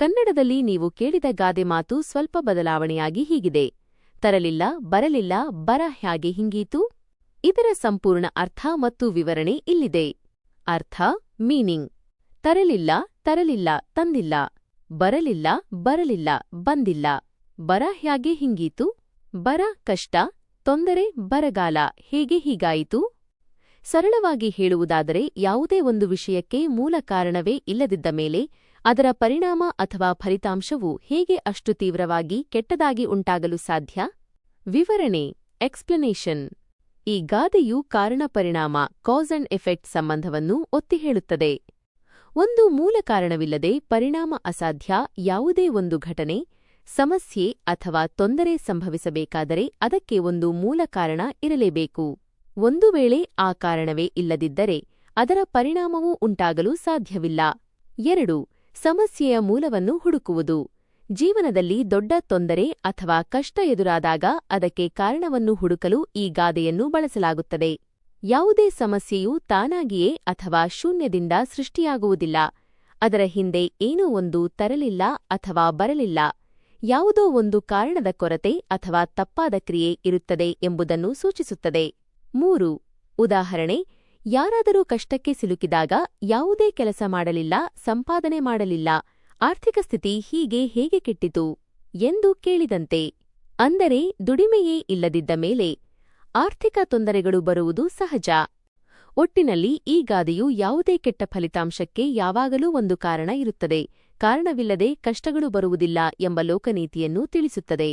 ಕನ್ನಡದಲ್ಲಿ ನೀವು ಕೇಳಿದ ಗಾದೆ ಮಾತು ಸ್ವಲ್ಪ ಬದಲಾವಣೆಯಾಗಿ ಹೀಗಿದೆ. ತರಲಿಲ್ಲ, ಬರಲಿಲ್ಲ, ಬರ ಹ್ಯಾಗೆ ಹಿಂಗೀತು? ಇದರ ಸಂಪೂರ್ಣ ಅರ್ಥ ಮತ್ತು ವಿವರಣೆ ಇಲ್ಲಿದೆ. ಅರ್ಥ, ಮೀನಿಂಗ್. ತರಲಿಲ್ಲ ತರಲಿಲ್ಲ, ತಂದಿಲ್ಲ. ಬರಲಿಲ್ಲ ಬರಲಿಲ್ಲ, ಬಂದಿಲ್ಲ. ಬರ ಹ್ಯಾಗೆ ಹಿಂಗೀತು? ಬರ, ಕಷ್ಟ, ತೊಂದರೆ, ಬರಗಾಲ ಹೇಗೆ ಹೀಗಾಯಿತು? ಸರಳವಾಗಿ ಹೇಳುವುದಾದರೆ ಯಾವುದೇ ಒಂದು ವಿಷಯಕ್ಕೆ ಮೂಲ ಕಾರಣವೇ ಇಲ್ಲದಿದ್ದ ಮೇಲೆ ಅದರ ಪರಿಣಾಮ ಅಥವಾ ಫಲಿತಾಂಶವು ಹೇಗೆ ಅಷ್ಟು ತೀವ್ರವಾಗಿ ಕೆಟ್ಟದಾಗಿ ಉಂಟಾಗಲು ಸಾಧ್ಯ? ವಿವರಣೆ ಎಕ್ಸ್ಪ್ಲನೇಷನ್ ಈ ಗಾದೆಯು ಕಾರಣ ಪರಿಣಾಮ ಕಾಸ್ ಅಂಡ್ ಎಫೆಕ್ಟ್ ಸಂಬಂಧವನ್ನು ಒತ್ತಿ ಹೇಳುತ್ತದೆ. ಒಂದು ಮೂಲ ಕಾರಣವಿಲ್ಲದೆ ಪರಿಣಾಮ ಅಸಾಧ್ಯ ಯಾವುದೇ ಒಂದು ಘಟನೆ, ಸಮಸ್ಯೆ ಅಥವಾ ತೊಂದರೆ ಸಂಭವಿಸಬೇಕಾದರೆ ಅದಕ್ಕೆ ಒಂದು ಮೂಲ ಕಾರಣ ಇರಲೇಬೇಕು. ಒಂದು ವೇಳೆ ಆ ಕಾರಣವೇ ಇಲ್ಲದಿದ್ದರೆ ಅದರ ಪರಿಣಾಮವೂ ಉಂಟಾಗಲು ಸಾಧ್ಯವಿಲ್ಲ. ಎರಡು ಸಮಸ್ಯೆಯ ಮೂಲವನ್ನು ಹುಡುಕುವುದು. ಜೀವನದಲ್ಲಿ ದೊಡ್ಡ ತೊಂದರೆ ಅಥವಾ ಕಷ್ಟ ಎದುರಾದಾಗ ಅದಕ್ಕೆ ಕಾರಣವನ್ನು ಹುಡುಕಲು ಈ ಗಾದೆಯನ್ನು ಬಳಸಲಾಗುತ್ತದೆ. ಯಾವುದೇ ಸಮಸ್ಯೆಯು ತಾನಾಗಿಯೇ ಅಥವಾ ಶೂನ್ಯದಿಂದ ಸೃಷ್ಟಿಯಾಗುವುದಿಲ್ಲ. ಅದರ ಹಿಂದೆ ಏನೋ ಒಂದು ತರಲಿಲ್ಲ ಅಥವಾ ಬರಲಿಲ್ಲ. ಯಾವುದೋ ಒಂದು ಕಾರಣದ ಕೊರತೆ ಅಥವಾ ತಪ್ಪಾದ ಕ್ರಿಯೆ ಇರುತ್ತದೆ ಎಂಬುದನ್ನು ಸೂಚಿಸುತ್ತದೆ. ಮೂರು, ಉದಾಹರಣೆ ಯಾರಾದರೂ ಕಷ್ಟಕ್ಕೆ ಸಿಲುಕಿದಾಗ ಯಾವುದೇ ಕೆಲಸ ಮಾಡಲಿಲ್ಲ, ಸಂಪಾದನೆ ಮಾಡಲಿಲ್ಲ, ಆರ್ಥಿಕ ಸ್ಥಿತಿ ಹೀಗೆ ಹೇಗೆ ಕೆಟ್ಟಿತು ಎಂದು ಕೇಳಿದಂತೆ. ಅಂದರೆ ದುಡಿಮೆಯೇ ಇಲ್ಲದಿದ್ದ ಮೇಲೆ ಆರ್ಥಿಕ ತೊಂದರೆಗಳು ಬರುವುದು ಸಹಜ. ಒಟ್ಟಿನಲ್ಲಿ ಈ ಗಾದೆಯು ಯಾವುದೇ ಕೆಟ್ಟ ಫಲಿತಾಂಶಕ್ಕೆ ಯಾವಾಗಲೂ ಒಂದು ಕಾರಣ ಇರುತ್ತದೆ, ಕಾರಣವಿಲ್ಲದೆ ಕಷ್ಟಗಳು ಬರುವುದಿಲ್ಲ ಎಂಬ ಲೋಕನೀತಿಯನ್ನು ತಿಳಿಸುತ್ತದೆ.